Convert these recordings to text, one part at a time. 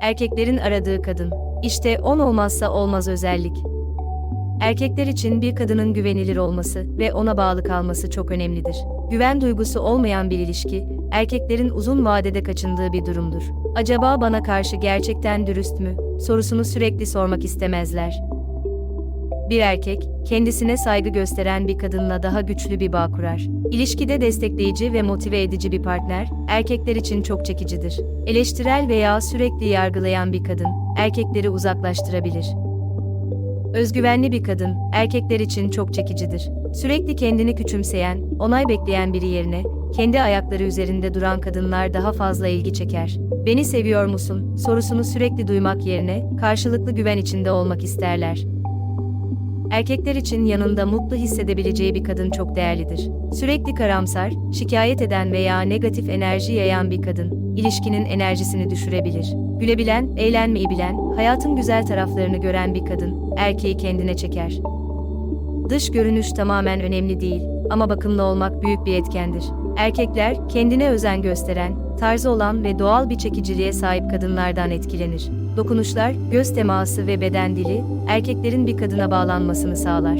erkeklerin aradığı kadın. İşte 10 olmazsa olmaz özellik. Erkekler için bir kadının güvenilir olması ve ona bağlı kalması çok önemlidir. Güven duygusu olmayan bir ilişki, erkeklerin uzun vadede kaçındığı bir durumdur. Acaba bana karşı gerçekten dürüst mü? sorusunu sürekli sormak istemezler. Bir erkek, kendisine saygı gösteren bir kadınla daha güçlü bir bağ kurar. İlişkide destekleyici ve motive edici bir partner, erkekler için çok çekicidir. Eleştirel veya sürekli yargılayan bir kadın, erkekleri uzaklaştırabilir. Özgüvenli bir kadın, erkekler için çok çekicidir. Sürekli kendini küçümseyen, onay bekleyen biri yerine, kendi ayakları üzerinde duran kadınlar daha fazla ilgi çeker. Beni seviyor musun? sorusunu sürekli duymak yerine, karşılıklı güven içinde olmak isterler. Erkekler için yanında mutlu hissedebileceği bir kadın çok değerlidir. Sürekli karamsar, şikayet eden veya negatif enerji yayan bir kadın, ilişkinin enerjisini düşürebilir. Gülebilen, eğlenmeyi bilen, hayatın güzel taraflarını gören bir kadın, erkeği kendine çeker. Dış görünüş tamamen önemli değil ama bakımlı olmak büyük bir etkendir. Erkekler, kendine özen gösteren, tarzı olan ve doğal bir çekiciliğe sahip kadınlardan etkilenir. Dokunuşlar, göz teması ve beden dili, erkeklerin bir kadına bağlanmasını sağlar.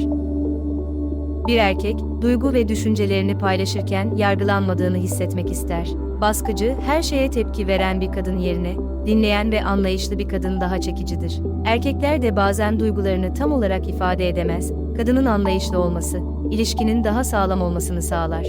Bir erkek, duygu ve düşüncelerini paylaşırken yargılanmadığını hissetmek ister. Baskıcı, her şeye tepki veren bir kadın yerine, dinleyen ve anlayışlı bir kadın daha çekicidir. Erkekler de bazen duygularını tam olarak ifade edemez, kadının anlayışlı olması, ilişkinin daha sağlam olmasını sağlar.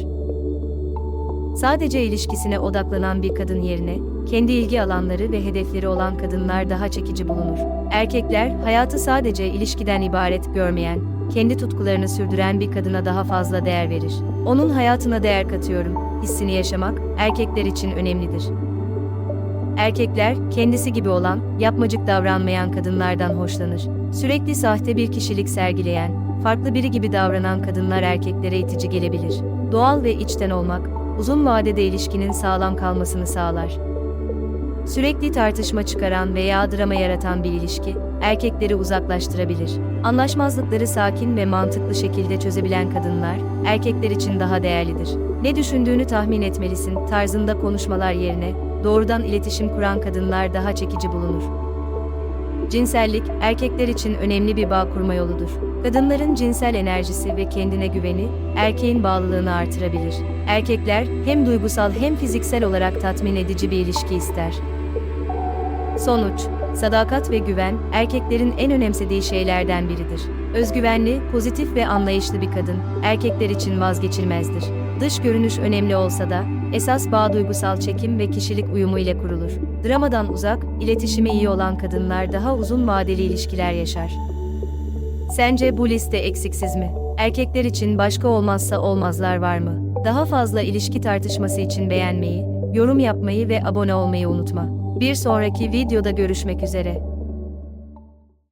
Sadece ilişkisine odaklanan bir kadın yerine, kendi ilgi alanları ve hedefleri olan kadınlar daha çekici bulunur. Erkekler, hayatı sadece ilişkiden ibaret görmeyen, kendi tutkularını sürdüren bir kadına daha fazla değer verir. Onun hayatına değer katıyorum, hissini yaşamak, erkekler için önemlidir. Erkekler, kendisi gibi olan, yapmacık davranmayan kadınlardan hoşlanır. Sürekli sahte bir kişilik sergileyen, farklı biri gibi davranan kadınlar erkeklere itici gelebilir. Doğal ve içten olmak, uzun vadede ilişkinin sağlam kalmasını sağlar. Sürekli tartışma çıkaran veya drama yaratan bir ilişki, erkekleri uzaklaştırabilir. Anlaşmazlıkları sakin ve mantıklı şekilde çözebilen kadınlar, erkekler için daha değerlidir. Ne düşündüğünü tahmin etmelisin tarzında konuşmalar yerine, doğrudan iletişim kuran kadınlar daha çekici bulunur. Cinsellik, erkekler için önemli bir bağ kurma yoludur. Kadınların cinsel enerjisi ve kendine güveni, erkeğin bağlılığını artırabilir. Erkekler, hem duygusal hem fiziksel olarak tatmin edici bir ilişki ister. Sonuç, sadakat ve güven, erkeklerin en önemsediği şeylerden biridir. Özgüvenli, pozitif ve anlayışlı bir kadın, erkekler için vazgeçilmezdir. Dış görünüş önemli olsa da, esas bağ duygusal çekim ve kişilik uyumu ile kurulur. Dramadan uzak, iletişimi iyi olan kadınlar daha uzun vadeli ilişkiler yaşar. Sence bu liste eksiksiz mi? Erkekler için başka olmazsa olmazlar var mı? Daha fazla ilişki tartışması için beğenmeyi, yorum yapmayı ve abone olmayı unutma. Bir sonraki videoda görüşmek üzere.